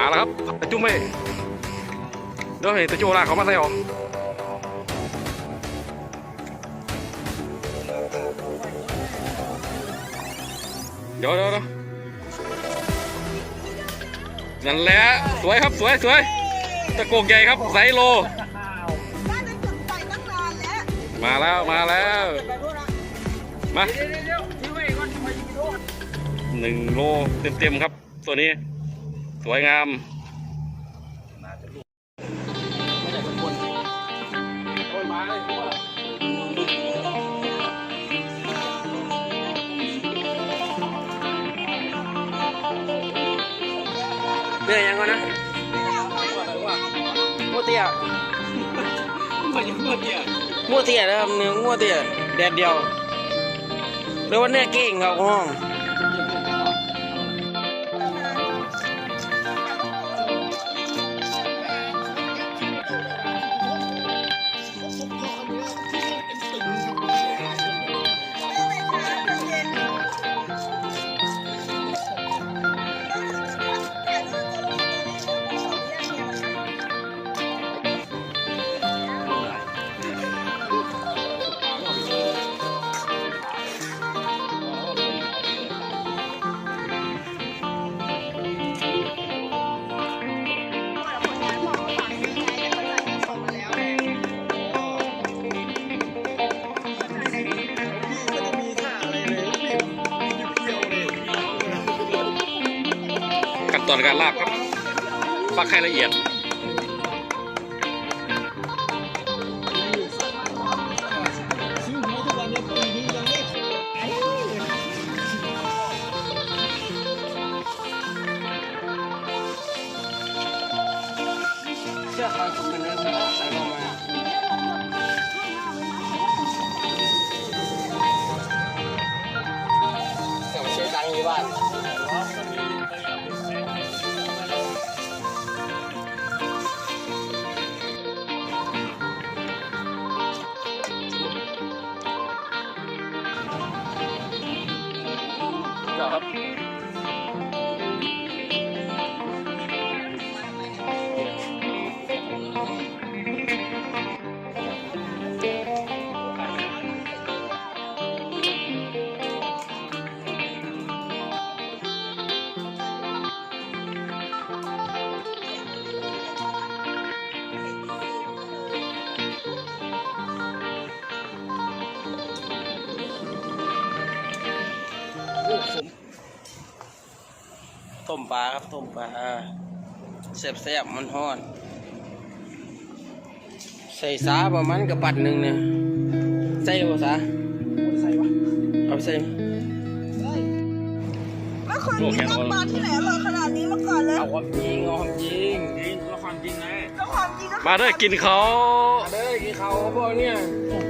มาแล้วครับตะจุ้มไม่เดี๋ยวให้ตะโจลากเขามาใส่หรอเดี๋ยวเดี๋ยวนั่นแหละสวยครับสวยสวยตะโกกใหญ่ครับไซโล มาแล้วมาแล้วมาหนึ่งโลเต็มๆครับตัวนี้ สวยงามเนื้อยังก่อนนะงัวเตี้ยงัวเตี้ยนะครับเนื้องัวเตี้ยแดดเดียวเรียกว่าเนื้อเก่งครับห้อง ตอนการลาบครับฟักให้ละเอียดซื้อหัวทุกวันนี้ปีนี้ยังไม่เชื่อฟังคุณเป็นเรื่องใส่ลงมา ค ต้มปลาครับต้มปลาแซ่บๆมันฮ้อน ใส่สาประมาณกระปัดหนึ่งเนี่ยใส่บ่สาใส่วะเอาไปใส่ไม่เคยกินน้ำปลาที่ไหนอร่อยขนาดนี้มาก่อนเลยเอาความจริงเอาความจริงแล้วความจริงนะมาด้วยกินเขามาเด้อกินข้าวกับพวกเนี่ยเ